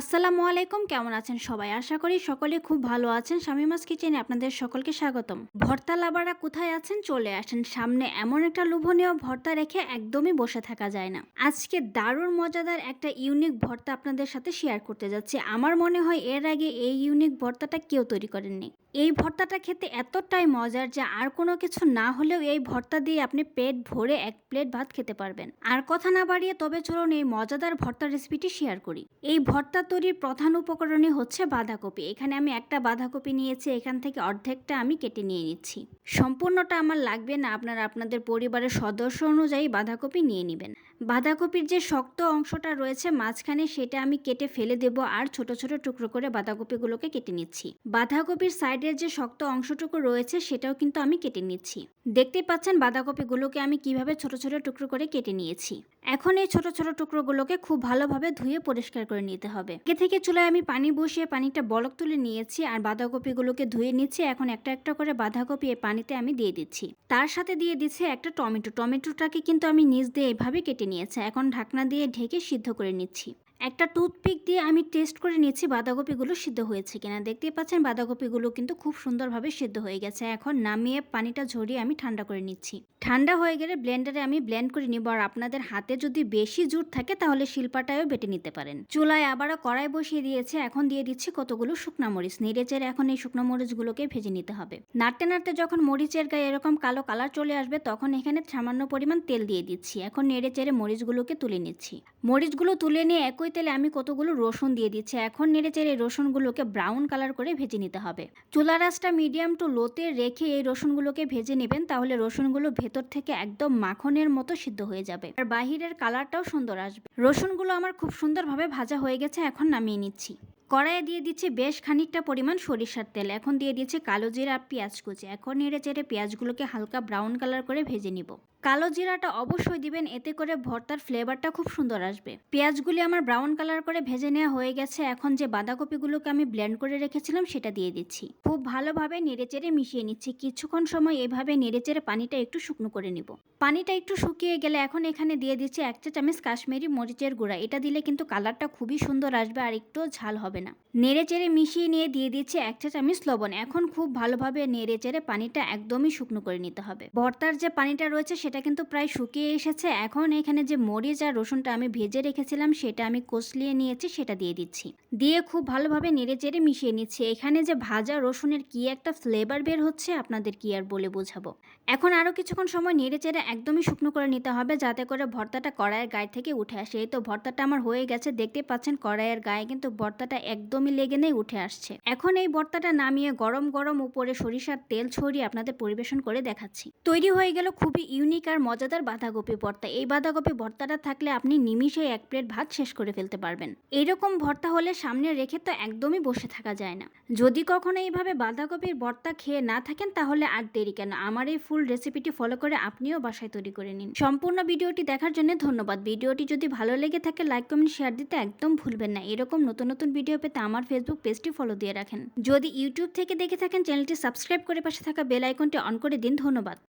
আসসালামু আলাইকুম, কেমন আছেন সবাই? আশা করি সকলে খুব ভালো আছেন। শামিমাস কিচেনে আপনাদের সকলকে স্বাগতম। ভর্তা লাভারা কোথায় আছেন? চলে আসেন। সামনে এমন একটা লোভনীয় ভর্তা রেখে একদমই বসে থাকা যায় না। আজকে দারুণ মজাদার একটা ইউনিক ভর্তা আপনাদের সাথে শেয়ার করতে যাচ্ছি। আমার মনে হয় এর আগে এই ইউনিক ভর্তাটা কেউ তৈরি করেননি। এই ভর্তাটা খেতে এতটাই মজার যে আর কোনো কিছু না হলেও এই ভর্তা দিয়ে আপনি পেট ভরে এক প্লেট ভাত খেতে পারবেন। আর কথা না বাড়িয়ে তবে চলুন এই মজাদার ভর্তা রেসিপিটি শেয়ার করি। এই ভর্তা তৈরির প্রধান উপকরণই হচ্ছে বাঁধাকপি। এখানে আমি একটা বাঁধাকপি নিয়েছি, এখান থেকে অর্ধেকটা আমি কেটে নিয়ে নিচ্ছি। সম্পূর্ণটা আমার লাগবে না, আপনারা আপনাদের পরিবারের সদস্য অনুযায়ী বাঁধাকপি নিয়ে নেবেন। বাঁধাকপির যে শক্ত অংশটা রয়েছে মাঝখানে, সেটা আমি কেটে ফেলে দেব আর ছোট ছোট টুকরো করে বাঁধাকপিগুলোকে কেটে নিচ্ছি। বাঁধাকপির সাইডের যে শক্ত অংশটুকু রয়েছে, সেটাও কিন্তু আমি কেটে নিচ্ছি। দেখতেই পাচ্ছেন বাঁধাকপিগুলোকে আমি কীভাবে ছোট ছোট টুকরো করে কেটে নিয়েছি। এখন এই ছোট ছোট টুকরোগুলোকে খুব ভালোভাবে ধুয়ে পরিষ্কার করে নিতে হবে। আগে থেকে চুলায় আমি পানি বসিয়ে পানিটা বলক তুলে নিয়েছি আর বাঁধাকপিগুলোকে ধুয়ে নিচ্ছি। এখন একটা একটা করে বাঁধাকপি এই পানিতে আমি দিয়ে দিচ্ছি। তার সাথে দিয়ে দিচ্ছে একটা টমেটো। টমেটোটাকে কিন্তু আমি নিজ দিয়ে এভাবে কেটে নিয়েছি। এখন ঢাকনা দিয়ে ঢেকে সিদ্ধ করে নিচ্ছি। একটা টুথপিক দিয়ে আমি টেস্ট করে নিচ্ছি বাঁধাকপিগুলো সিদ্ধ হয়েছে কিনা। দেখতেই পাচ্ছেন বাঁধাকপিগুলো কিন্তু খুব সুন্দরভাবে সিদ্ধ হয়ে গেছে। এখন নামিয়ে পানিটা ঝরিয়ে আমি ঠান্ডা করে নিচ্ছি। ঠান্ডা হয়ে গেলে ব্লেন্ডারে আমি ব্লেন্ড করে নিব আর আপনাদের হাতে যদি বেশি জুট থাকে তাহলে শিল্পাটায়ও বেটে নিতে পারেন। চুলায় আবারও কড়াই বসিয়ে দিয়েছে। এখন দিয়ে দিচ্ছি কতগুলো শুকনা মরিচ। নেড়েচেড়ে এখন এই শুকনো মরিচগুলোকে ভেজে নিতে হবে। নাড়তে নাড়তে যখন মরিচের গায়ে এরকম কালো কালার চলে আসবে তখন এখানে সামান্য পরিমাণ তেল দিয়ে দিচ্ছি। এখন নেড়ে চেড়ে মরিচগুলোকে তুলে নিচ্ছি। মরিচগুলো তুলে নিয়ে একই তেলে আমি কতগুলো রসুন দিয়ে দিচ্ছি। এখন নেড়ে চেড়ে রসুনগুলোকে ব্রাউন কালার করে ভেজে নিতে হবে। চুলা রাসটা মিডিয়াম টু লোতে রেখে এই রসুনগুলোকে ভেজে নেবেন, তাহলে রসুনগুলো ভেতর থেকে একদম মাখনের মতো সিদ্ধ হয়ে যাবে। আর বাহিরের কালারটাও সুন্দর আসবে। রসুনগুলো আমার খুব সুন্দরভাবে ভাজা হয়ে গেছে, এখন নামিয়ে নিচ্ছি। কড়াইয়ে দিয়ে দিচ্ছি বেশ খানিকটা পরিমাণ সরিষার তেল। এখন দিয়ে দিচ্ছি কালো জিরা আর পেঁয়াজ কুচি। এখন নেড়ে চেড়ে পেঁয়াজগুলোকে হালকা ব্রাউন কালার করে ভেজে নিব। কালো জিরাটা অবশ্যই দিবেন, এতে করে ভর্তার ফ্লেভারটা খুব সুন্দর আসবে। পেঁয়াজগুলি আমার ব্রাউন কালার করে ভেজে নেওয়া হয়ে গেছে। এখন যে বাঁধাকপিগুলোকে আমি ব্লেন্ড করে রেখেছিলাম সেটা দিয়ে দিচ্ছি। খুব ভালোভাবে নেড়েচেড়ে মিশিয়ে নিচ্ছি। কিছুক্ষণ সময় এভাবে নেড়েচেড়ে পানিটা একটু শুকনো করে নিব। পানিটা একটু শুকিয়ে গেলে এখন এখানে দিয়ে দিচ্ছি এক চা চামচ কাশ্মীরি মরিচের গুঁড়া। এটা দিলে কিন্তু কালারটা খুবই সুন্দর আসবে আর একটু ঝাল হবে না। নেড়ে চেড়ে মিশিয়ে নিয়ে দিয়ে দিচ্ছি এক চা চামচ লবণ। এখন খুব ভালোভাবে নেড়ে চেড়ে পানিটা একদমই শুকনো করে নিতে হবে। ভর্তার যে পানিটা রয়েছে, সেটা কিন্তু প্রায় শুকিয়ে এসেছে। এখন এখানে যে মরিচ আর রসুনটা আমি ভেজে রেখেছিলাম, সেটা আমি কষলিয়ে নিয়েছি, সেটা দিয়ে দিচ্ছি। দিয়ে খুব ভালোভাবে নেড়ে চেড়ে মিশিয়ে নিচ্ছি। এখানে যে ভাজা রসুনের কি একটা ফ্লেভার বের হচ্ছে, আপনাদের কি আর বলে বোঝাবো? এখন আরও কিছুক্ষণ সময় নেড়ে চেড়ে একদমই শুকনো করে নিতে হবে, যাতে করে ভর্তাটা কড়াইয়ের গায়ে থেকে উঠে আসে। এই তো ভর্তাটা আমার হয়ে গেছে দেখতে পাচ্ছেন কড়াইয়ের গায়ে কিন্তু ভর্তাটা একদমই লেগে নেই, উঠে আসছে। এখন এই ভর্তাটা নামিয়ে গরম গরম উপরে সরিষার তেল ছড়িয়ে আপনাদের পরিবেশন করে দেখাচ্ছি। তৈরি হয়ে গেল খুবই ইউনিক আর মজাদার বাঁধাকপি ভর্তা এই বাঁধাকপি ভর্তাটা থাকলে আপনি নিমিষে এক প্লেট ভাত শেষ করে ফেলতে পারবেন। এইরকম ভর্তা হলে সামনে রেখে তো একদমই বসে থাকা যায় না। যদি কখনো এইভাবে বাঁধাকপির ভর্তা খেয়ে না থাকেন, তাহলে আর দেরি কেন? আমার এই ফুল রেসিপিটি ফলো করে আপনিও বাসায় তৈরি করে নিন। সম্পূর্ণ ভিডিওটি দেখার জন্য ধন্যবাদ। ভিডিওটি যদি ভালো লেগে থাকে লাইক কমেন্ট শেয়ার দিতে একদম ভুলবেন না। এরকম নতুন নতুন ভিডিও পেতে আমার ফেসবুক পেজটি ফলো দিয়ে রাখেন। যদি ইউটিউব থেকে দেখে থাকেন চ্যানেলটি সাবস্ক্রাইব করে পাশে থাকা বেল আইকনটি অন করে দিন। ধন্যবাদ।